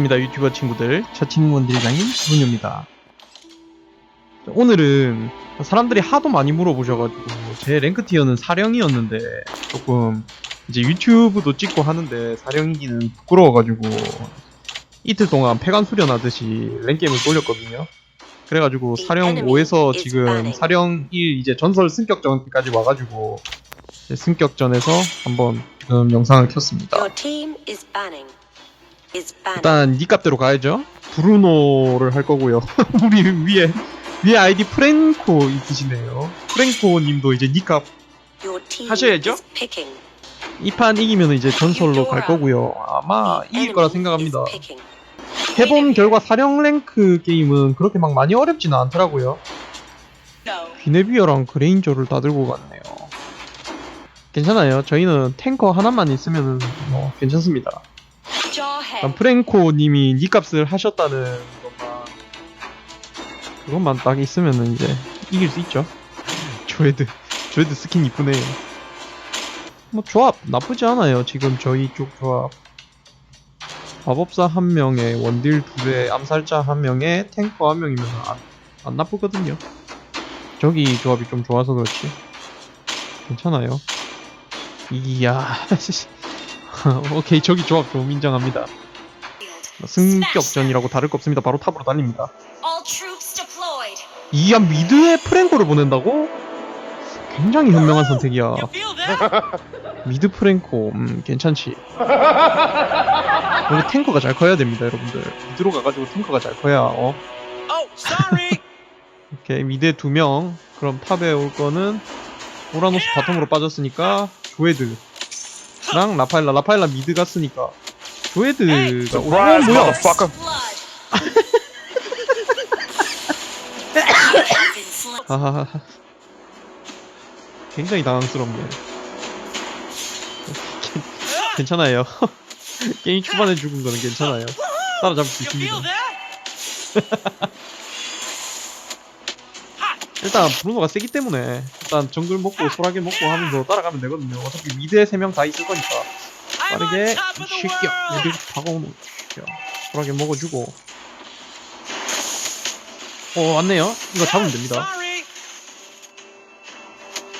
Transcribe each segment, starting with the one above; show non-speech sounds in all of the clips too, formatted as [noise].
반갑습니다 유튜버 친구들. 저친구원 대장인 문유입니다. 오늘은 사람들이 하도 많이 물어보셔가지고 제 랭크 티어는 사령이었는데 조금 이제 유튜브도 찍고 하는데 사령이기는 부끄러워가지고 이틀 동안 폐관 수련하듯이 랭게임을 돌렸거든요. 그래가지고 사령 5에서 지금 사령 1 이제 전설 승격전까지 와가지고 승격전에서 한번 지금 영상을 켰습니다 일단 니 값대로 가야죠. 브루노를 할 거고요. [laughs] 우리 위에 위에 아이디 프랭코 있으시네요. 프랭코 님도 이제 니값 하셔야죠? 이 판 이기면 이제 전설로 갈 거고요. 아마 이길 거라 생각합니다. 해본 결과 사령 랭크 게임은 그렇게 막 많이 어렵지는 않더라고요. 비네비어랑 그레인저를 다 들고 갔네요. 괜찮아요. 저희는 탱커 하나만 있으면 뭐 괜찮습니다. 일단 프랭코 님이 니 값을 하셨다는 것만 그것만 딱 있으면은 이제 이길 수 있죠. [laughs] 조에드 조에드 스킨 이쁘네요 뭐 조합 나쁘지 않아요. 지금 저희 쪽 조합. 마법사 한 명에 원딜 둘에 암살자 한 명에 탱커 한 명이면 안, 안 나쁘거든요. 저기 조합이 좀 좋아서 그렇지. 괜찮아요. 이야 [laughs] [laughs] 오케이 저기 조합 좀 인정합니다 승격전이라고 다를 거 없습니다. 바로 탑으로 달립니다. 이야 미드에 프랭코를 보낸다고? 굉장히 현명한 선택이야. [laughs] 미드 프랭코, 음, 괜찮지. 원래 탱커가 잘 커야 됩니다, 여러분들. 미드로 가가지고 탱커가 잘 커야, 어? Oh. [laughs] 오케이, 미드에 두 명. 그럼 탑에 올 거는, 오라노스 바텀으로 빠졌으니까, 조에드 랑 라파엘라. 라파엘라 미드 갔으니까, 조에드가, 오, 뭐야! 하하하. 굉장히 당황스럽네. 괜- [laughs] 괜찮아요. [laughs] 게임 초반에 죽은 거는 괜찮아요. 따라잡을 수 있습니다. [laughs] 일단 브루노가 세기 때문에 일단 정글 먹고 소라게 먹고 하면서 따라가면 되거든요. 어차피 미드에 세 명 다 있을 거니까 빠르게 쉽게. 여기 다가오는 야, 소라게 먹어주고. 어 왔네요. 이거 잡으면 됩니다.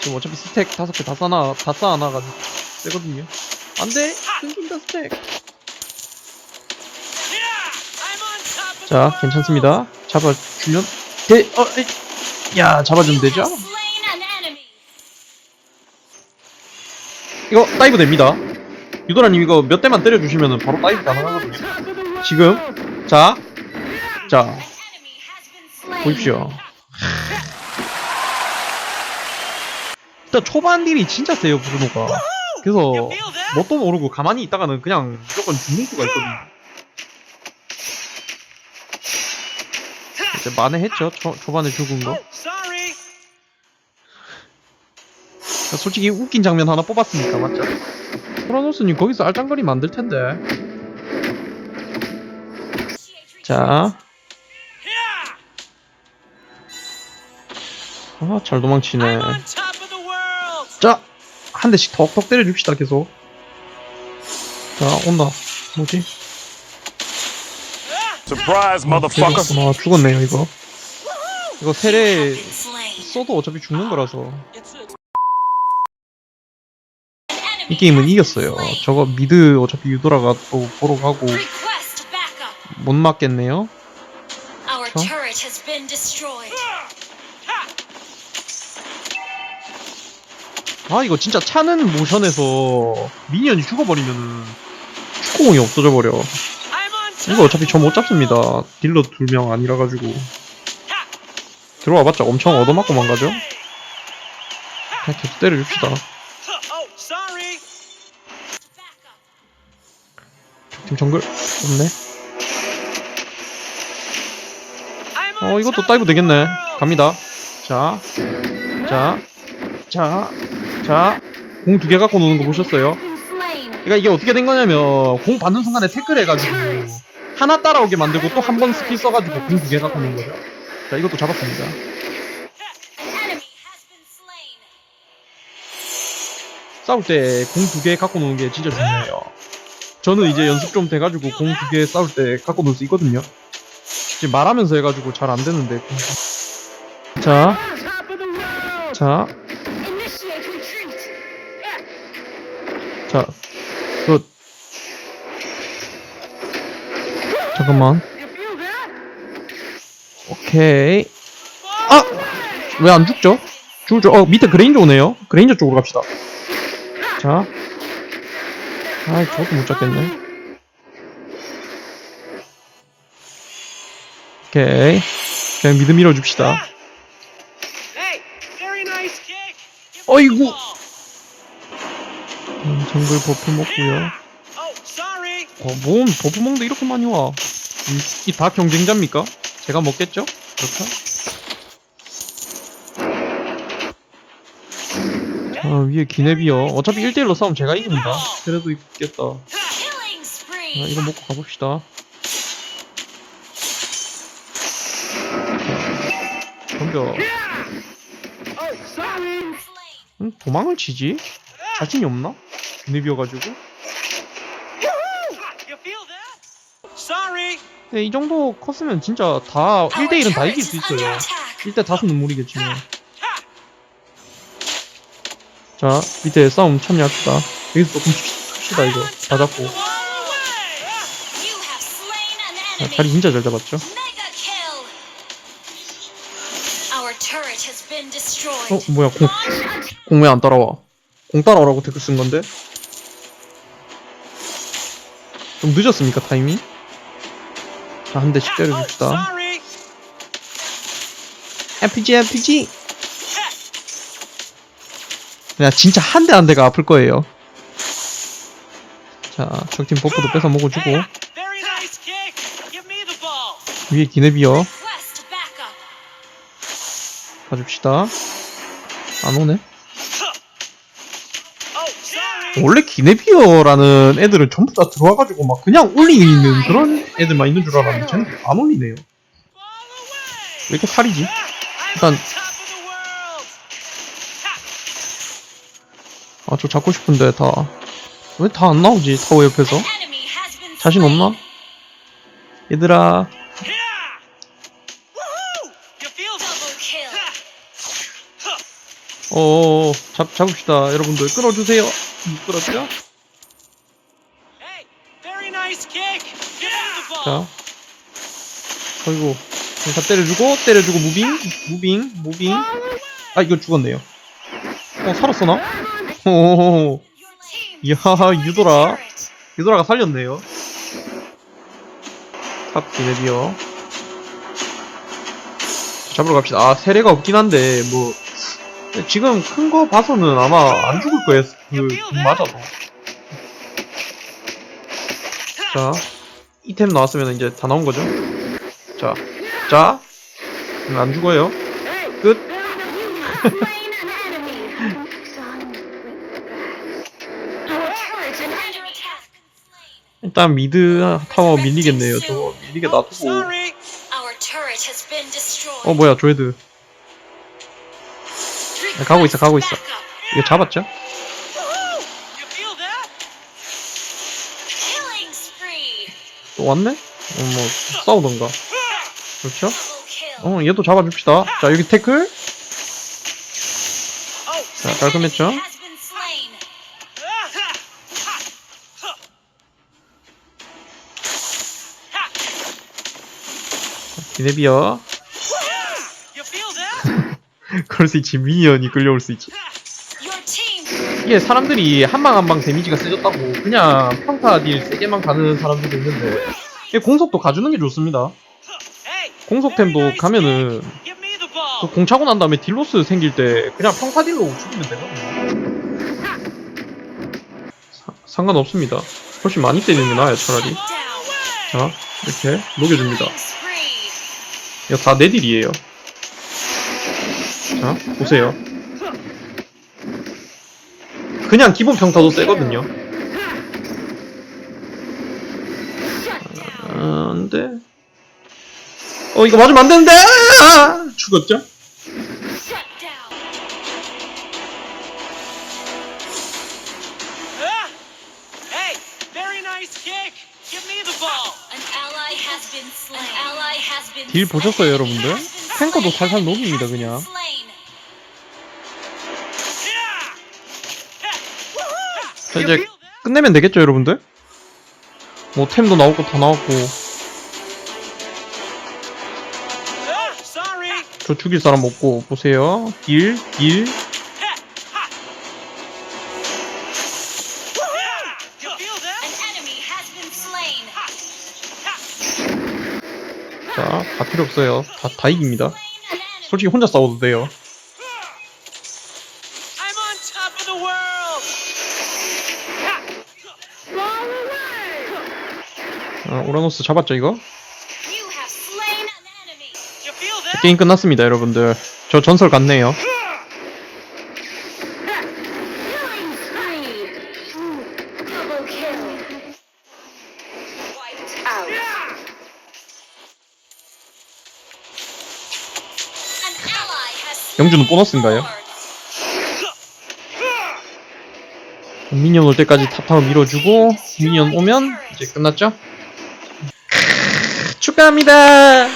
지금 어차피 스택 다섯 개 다 쌓아 다 쌓아놔가지고 세거든요. 안돼 끊긴다 스택. 자. 괜찮습니다. 잡아주면 돼. 어, 에이. 야 잡아주면 되죠? 이거 다이브 됩니다. 유도라님 이거 몇 대만 때려주시면 바로 다이브 가능하거든요. 지금 자, 자. 보십시오. 일단 초반 딜이 진짜 세요 브루노가. 그래서? 뭣도 모르고 가만히 있다가는 그냥 무조건 죽는 수가 있거든요. 이제 만회했죠 초, 초반에 죽은 거. 솔직히 웃긴 장면 하나 뽑았으니까 맞죠? 프로노스님 거기서 알짱거리면 안될 텐데. 자, 아, 잘 도망치네. 자, 한 대씩 턱턱 때려줍시다 계속. 자, 온다. 뭐지? Surprise, 아, motherfucker. 죽었구나. 죽었네요 이거. 이거 세례. 써도 어차피 죽는 거라서 이 게임은 이겼어요. 저거 미드 어차피 유도라가 또 보러 가고. 못 맞겠네요. 아 이거 진짜 차는 모션에서 미니언이 죽어버리면은 축구공이 없어져 버려. 이거 어차피 저 못 잡습니다. 딜러 두명 아니라 가지고 들어와봤자 엄청 얻어맞고만 가죠. 그냥 계속 때려줍시다. 지금 정글 없네. 어 이것도 the 되겠네. 갑니다. 자, 자, 자, 자. 공 두 개 갖고 노는 거 보셨어요? 그러니까 이게 어떻게 된 거냐면 공 받는 순간에 태클 해가지고 하나 따라오게 만들고 또 한 번 스킬 써가지고 공 두개 갖고 노는 거죠. 자 이것도 잡았습니다. 싸울 때 공 두 개 갖고 노는 게 진짜 중요해요. 저는 이제 연습 좀 돼가지고 공 두 개 싸울 때 갖고 놀 수 있거든요. 지금 말하면서 해가지고 잘 안 되는데. 자, 자, 자, 그 잠깐만. 오케이. 아! 왜 안 죽죠? 죽을 줄, 어, 밑에 그레인저 오네요. 그레인저 쪽으로 갑시다. 자. 아, 저것도 못 잡겠네. 오케이. 그냥 미드 밀어줍시다. 어이구. 음, 정글 버프 먹고요. Oh. 어, 뭔 버프 먹는데 이렇게 많이 와. 이 다 경쟁자입니까? 제가 먹겠죠? 그렇다. 아, 위에 기neb이요. 어차피 1대1로 싸우면 제가 이깁니다. 그래도 있겠다. Spree. 이거 먹고 가봅시다. 자, 덤벼. 응? 도망을 치지? 자신이 없나? that? Sorry. 근데 이 정도 컸으면 진짜 다 1대1은 다 이길 수 있어요. 1대 다섯 눈물이겠지만. 자, 밑에 싸움 참여합시다. 여기서 조금 칩시다, 이거. 다 잡고. An 자. 자리 진짜 잘 잡았죠? 어, 뭐야, 공, 공왜 안 따라와? 공 따라오라고 댓글 쓴 건데? 좀 늦었습니까, 타이밍? 자, 한 대씩 Oh, 때려줍시다. RPG, RPG! 그냥 진짜 한 대 한 대가 아플 거예요. 자, 적팀 버프도 뺏어 먹어주고. 위에 backup. 가줍시다. 안 오네. Sorry. 원래 기네비어라는 애들은 전부 다 들어와가지고 막 그냥 올리는 그런 애들만 있는 줄 알았는데 쟤는 안 올리네요. 왜 이렇게 살이지? 일단-. 아 저 잡고 싶은데 다 왜 다 안 나오지 타워 옆에서? 자신. 없나? 얘들아? Double kill. 어어어 잡, 잡읍시다 여러분들 끌어주세요 ball. 자 어이구 다 때려주고 때려주고 무빙 무빙 무빙. 아 이거 죽었네요. 어 살았어 나? 오 이야 유도라. 유도라가 살렸네요. 탑 기네비어 잡으러 갑시다. 아 세례가 없긴 한데 뭐 지금 큰 거 봐서는 아마 안 죽을 거예요 그, 그 맞아도 자 이템 나왔으면 이제 다 나온 거죠 자, 자, 음, 안 죽어요. 끝. [laughs] 일단 미드 타워 밀리겠네요. 저거 밀리게 놔두고. 어 뭐야 조헤드. 가고 있어, 가고 있어. 이거 잡았죠? 또 왔네? 어, 뭐 싸우던가. 그렇죠? 어 얘도 잡아줍시다. 자 여기 태클. Oh, 자 깔끔했죠? 기네비어. That? [laughs] 그럴 수 있지 미니언이 끌려올 수 있지. 이게 사람들이 한 방 한 방 데미지가 세졌다고 그냥 평타 딜 세게만 가는 사람들도 있는데 이게 공속도 가주는 게 좋습니다. 공속템도 가면은 그 ball. 공 차고 난 다음에 딜로스 생길 때 그냥 평타 딜로 죽이면 되거든요. 사- 상관없습니다. 훨씬 많이 때리는 게 나아요 차라리. 자 이렇게 녹여줍니다. 이거 다 내 딜이에요. 자 보세요. 그냥 기본 평타도 세거든요. 아, 안 돼. 어, 이거 맞으면 안 되는데! 아! 죽었죠? Ah! 딜 보셨어요. 여러분들? 탱커도. 살살 녹입니다, 그냥. 자, 이제 끝내면 되겠죠, 여러분들? 뭐, 템도 나오고, 다 나왔고. Sorry. 저 죽일 사람 없고, 보세요. 딜, 딜. You feel that? An enemy has been slain. 자, 다 필요 없어요. 다, 다 이깁니다. 솔직히 혼자 싸워도 돼요. 아, 오라노스 잡았죠, 이거? 게임 끝났습니다, 여러분들. 저 전설 같네요. 영주는 보너스인가요? 미니언 올 때까지 탑타워 밀어주고, 미니언 오면 이제 끝났죠? 축하합니다!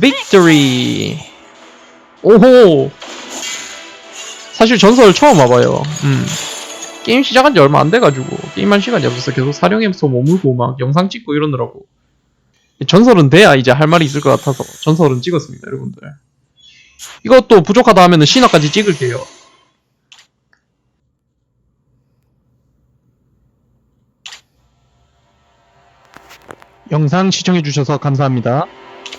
빅토리! 오호! 사실 전설 처음 와봐요. 음. 게임 시작한 지 얼마 안 돼가지고, 게임한 시간이 없어서 계속 사령에서 머물고 막 영상 찍고 이러느라고. 전설은 돼야 이제 할 말이 있을 것 같아서 전설은 찍었습니다, 여러분들. 이것도 부족하다 하면은 신화까지 찍을게요. 영상 시청해 주셔서 감사합니다.